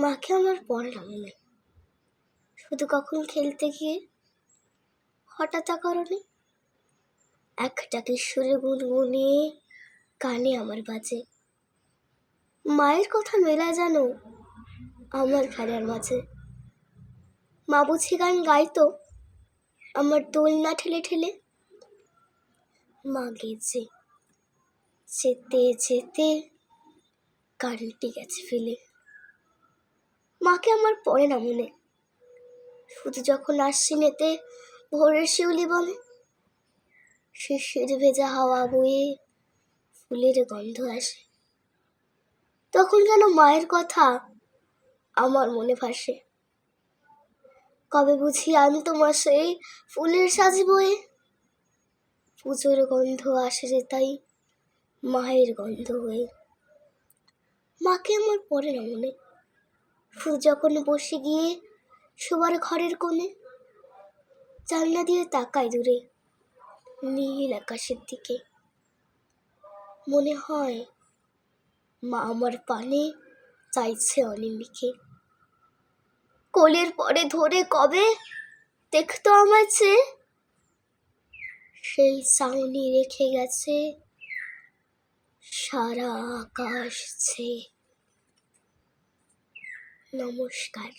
মাকে আমার পড়ে না মনে শুধু কখন খেলতে গিয়ে হঠাৎ কারণে একটা কিশোরে গুনগুনিয়ে কানে আমার বাজে। মায়ের কথা মেলা যেন আমার খেলার মাঝে। মা বুঝি গান গাইতো, আমার দোল না ঠেলে ঠেলে মা গেছে যেতে যেতে কারেন্টে গেছে ফেলে। মাকে আমার পড়ে না মনে। শুধু যখন আসছি নেতে ভোরের শিউলি বলে শিশির ভেজা হাওয়া বয়ে ফুলের গন্ধ আসে। তখন যেন মায়ের কথা আমার মনে ভাসে। কবে বুঝি আমি তোমার সেই ফুলের সাজি বয়ে? পুজোর গন্ধ আসে যে তাই মায়ের গন্ধ হয়ে মাকে আমার পড়ে না মনে। যখন বসে গিয়ে শোবার ঘরের কোণে, জানলা দিয়ে তাকাই দূরে, নীল আকাশের দিকে। মনে হয় মা আমার পানে চাইছে অনিমিকে কোলের পরে ধরে কবে দেখতো আমার চেয়ে সেই চাউনি রেখে গেছে সারা আকাশ ছে নমস্কার।